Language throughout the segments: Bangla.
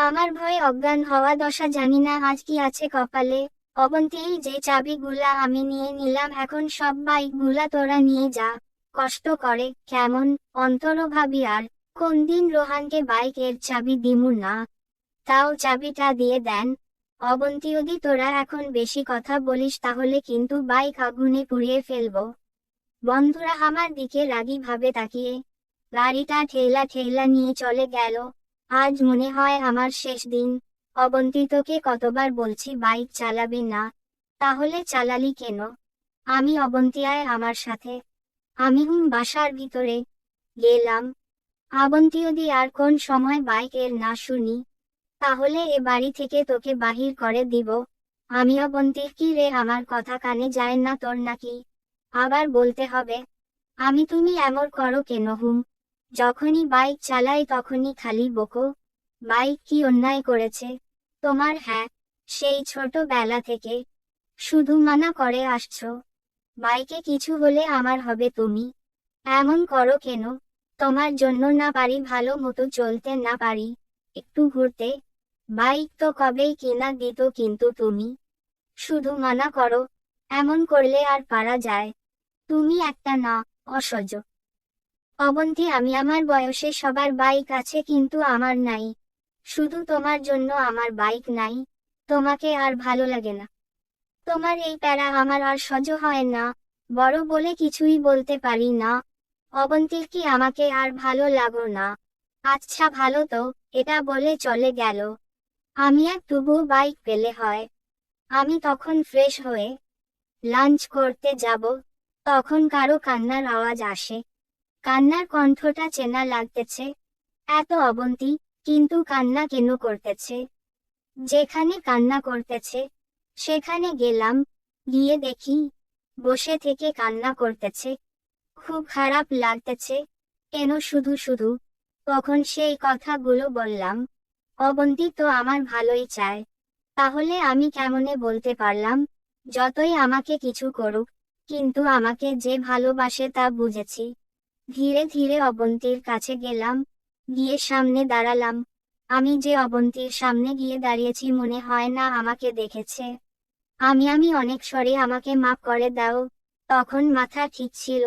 আমার ভয়ে অজ্ঞান হওয়া দশা জানি না আজ কি আছে কপালে। অবন্তী, যে চাবিগুলা আমি নিয়ে নিলাম, এখন সব বাইকগুলা তোরা নিয়ে যা। কষ্ট করে, কেমন? অন্তর ভাবি, আর কোন দিন রোহানকে বাইক এর চাবি দিমু না। তাও চাবিটা দিয়ে দেন। অবন্তী, যদি তোরা এখন বেশি কথা বলিস, তাহলে কিন্তু বাইক আগুনে পুড়িয়ে ফেলব। বন্ধুরা, আমার দিকে রাগি ভাবে তাকিয়ে। গাড়িটা ঠেলা ঠেলা নিয়ে চলে গেল। আজ মনে হয় আমার শেষ দিন। অবন্তী তোকে কতবার বলছি, বাইক চালাবি না। তাহলে চালালি কেন? আমি অবন্তী আয় আমার সাথে। আমি হুম বাসার ভিতরে গেলাম। অবন্তী যদি আর কোন সময় বাইক এর না শুনি। তাহলে এ বাড়ি থেকে তোকে বাহির করে দিব। আমি অবন্তী, কি রে, আমার কথা কানে যায় না তোর নাকি? আবার বলতে হবে, আমি তুমি এমন করো কেন হুম? যখনই বাইক চালাই তখনই খালি বকো। বাইক কি অন্যায় করেছে? তোমার হ্যাঁ সেই ছোটবেলা থেকে। শুধু মানা করে আসছো। বাইকে কিছু হলে আমার হবে তুমি। এমন করো কেন? তোমার জন্য না পারি ভালো মতো চলতে না পারি। একটু ঘুরতে। বাইক তো কবেই কিনা দিত কিন্তু তুমি। শুধু মানা করো। এমন করলে আর পারা যায়। তুমি একটা না অসহ্য অবন্তী আমি আমার বয়সে সবার বাইক আছে কিন্তু আমার নাই। শুধু তোমার জন্য আমার বাইক নাই। তোমাকে আর ভালো লাগে না। তোমার এই প্যারা আমার আর সহ্য হয় না। বড় বলে কিছুই বলতে পারি না। অবন্তীর কি আমাকে আর ভালো লাগো না? আচ্ছা ভালো তো, এটা বলে চলে গেল। আমি আর তবু বাইক পেলে হয়। আমি তখন ফ্রেশ হয়ে লাঞ্চ করতে যাব। তখন কারও কান্নার আওয়াজ আসে। কান্নার কণ্ঠটা চেনা লাগতেছে। এত অবন্তি, কিন্তু কান্না কেন করতেছে? যেখানে কান্না করতেছে, সেখানে গেলাম, গিয়ে দেখি, বসে থেকে কান্না করতেছে। খুব খারাপ লাগতেছে, কেন শুধু শুধু? তখন সেই কথাগুলো বললাম, অবন্তি তো আমার ভালোই চায়। তাহলে আমি কেমনে বলতে পারলাম? যতই আমাকে কিছু করুক, কিন্তু আমাকে যে ভালোবাসে তা বুঝেছি। ধীরে ধীরে অবন্তীর কাছে গেলাম, গিয়ে সামনে দাঁড়ালাম। আমি যে অবন্তীর সামনে গিয়ে দাঁড়িয়েছি মনে হয় না আমাকে দেখেছে। আমি আমি অনেক স্বরে আমাকে মাফ করে দাও। তখন মাথা ঠিক ছিল,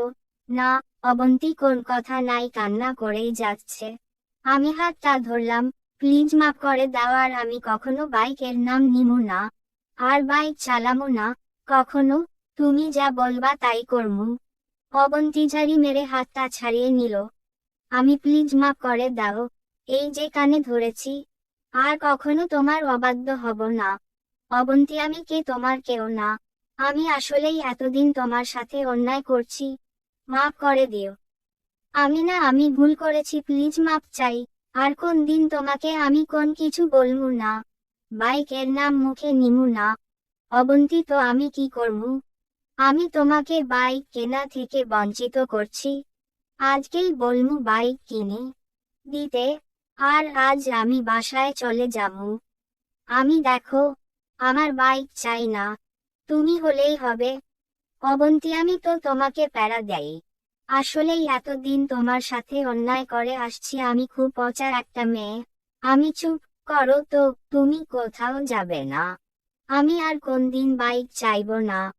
না, অবন্তী কোন কথা নাই কান্না করেই যাচ্ছে। আমি হাতটা ধরলাম, প্লিজ মাফ করে দাও আর আমি কখনো বাইকের নাম নিমু না, আর বাইক চালামো না, কখনো। তুমি যা বলবা তাই করমু। অবন্তী ঝাড়ি মেরে হাতটা ছাড়িয়ে নিল। আমি প্লিজ মাফ করে দাও, এই যে কানে ধরেছি, আর কখনো তোমার অবাধ্য হব না। অবন্তী, আমি কে, তোমার কেউ না। আমি আসলেই এতদিন তোমার সাথে অন্যায় করছি, মাফ করে দিও। আমি না, আমি ভুল করেছি, প্লিজ মাফ চাই, আর কোন দিন তোমাকে আমি কোন কিছু বলমু না। বাইকের নাম মুখে নিমু না। অবন্তী, তো আমি কি করমু আমি তোমাকে বাইক কেনা থেকে বঞ্চিত করছি। আজকেই বলমু বাইক কিনে। দিতে, আর আজ আমি বাসায় চলে যাব আমি দেখো, আমার বাইক চাই না। তুমি হলেই হবে। অবন্তী, আমি তো তোমাকে প্যারা দেই। আসলেই এতদিন তোমার সাথে অন্যায় করে আসছি, আমি খুব পচার একটা মেয়ে। আমি চুপ করো তো, তুমি কোথাও যাবে না। আমি আর কোন দিন বাইক চাইব না।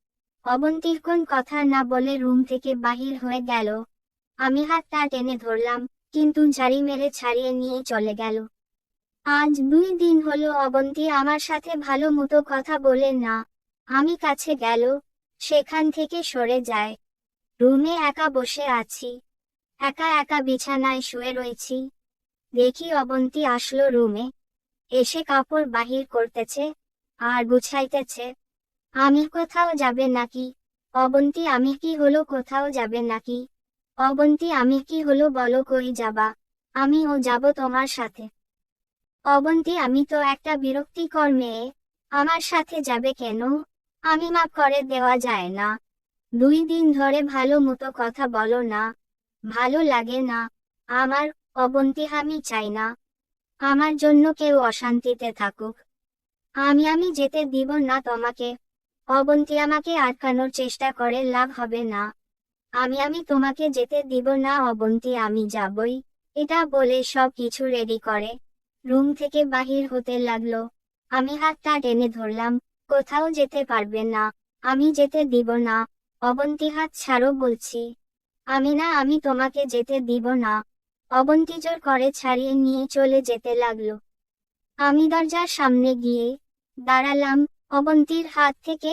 অবন্তীর কোন কথা না বলে রুম থেকে বাহির হয়ে গেল। আমি হাতটা টেনে ধরলাম, কিন্তু ঝাড়ি মেরে ছাড়িয়ে নিয়ে চলে গেল। আজ দুই দিন হলো অবন্তী আমার সাথে ভালো মতো কথা বলে না। আমি কাছে গেল, সেখান থেকে সরে যায়। রুমে একা বসে আছি। একা একা বিছানায় শুয়ে রয়েছি। দেখি অবন্তী আসলো রুমে। এসে কাপড় বাহির করতেছে, আর গুছাইতেছে। আমি কোথাও যাবে নাকি? অবন্তী, আমি কি হলো কোথাও যাবে নাকি? অবন্তী, আমি কি হলো বলো কই যাবা? আমি ও যাব তোমার সাথে। অবন্তী, আমি তো একটা বিরক্তিকর মেয়ে। আমার সাথে যাবে কেন? আমি মাফ করে দেওয়া যায় না। দুই দিন ধরে ভালো মতো কথা বলো না। ভালো লাগে না। আমার অবন্তি, আমি চাই না। আমার জন্য কেউ অশান্তিতে থাকুক। আমি আমি যেতে দিব না তোমাকে। অবন্তী আমাকে আটকানোর চেষ্টা করে, লাভ হবে না। আমি আমি তোমাকে যেতে দিব না অবন্তী আমি যাবই। এটা বলে সব কিছু রেডি করে। রুম থেকে বাহির হতে লাগল। আমি হাতটা টেনে ধরলাম, কোথাও যেতে পারবে না। আমি যেতে দিব না। অবন্তী হাত ছাড়ো বলছি। আমি না, আমি তোমাকে যেতে দিব না। অবন্তী জোর করে ছাড়িয়ে নিয়ে চলে যেতে লাগল। আমি দরজার সামনে গিয়ে দাঁড়ালাম। অবন্তীর হাত থেকে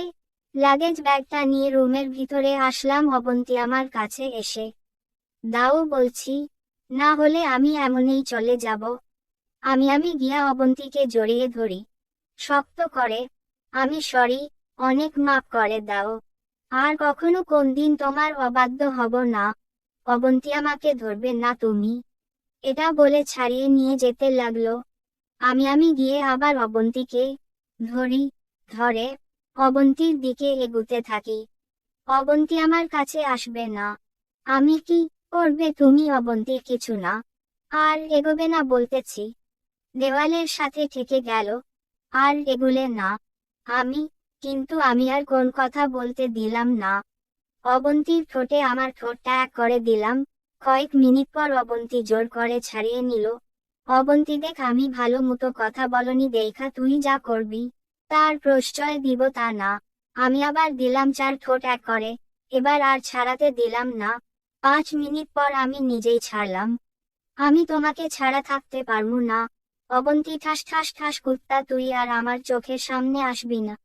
লাগেজ ব্যাগটা নিয়ে রুমের ভিতরে আসলাম। অবন্তী আমার কাছে এসে, দাও, বলছি, না হলে আমি এমনই চলে যাব। আমি আমি গিয়া অবন্তীকে জড়িয়ে ধরি। শক্ত করে, আমি সরি অনেক মাপ করে দাও। আর কখনো কোন দিন তোমার অবাধ্য হব না। অবন্তী আমাকে ধরবে না তুমি। এটা বলে ছাড়িয়ে নিয়ে যেতে লাগল। আমি আমি গিয়ে আবার অবন্তীকে ধরি। ধরে, অবন্তীর দিকে এগুতে থাকি। অবন্তী আমার কাছে আসবে না। আমি কি করবে তুমি অবন্তী কিছু না। আর এগোবে না বলতেছি। দেওয়ালের সাথে থেকে গেল। আর এগুলে না। আমি, কিন্তু আমি আর কোন কথা বলতে দিলাম না। অবন্তীর ঠোঁটে আমার ঠোঁটটা এক করে দিলাম। কয়েক মিনিট পর অবন্তী জোর করে ছাড়িয়ে নিল। অবন্তী দেখ, আমি ভালো মতো কথা বলনি, দেখা তুই যা করবি। তার প্রশ্রয় দিব তা না। আমি আবার দিলাম চার ঠোঁট এক করে, এবার আর ছাড়াতে দিলাম না। পাঁচ মিনিট পর আমি নিজেই ছাড়লাম। আমি তোমাকে ছাড়া থাকতে পারব না। অবন্তী ঠাস ঠাস ঠাস কুত্তা তুই আর আমার চোখের সামনে আসবি না।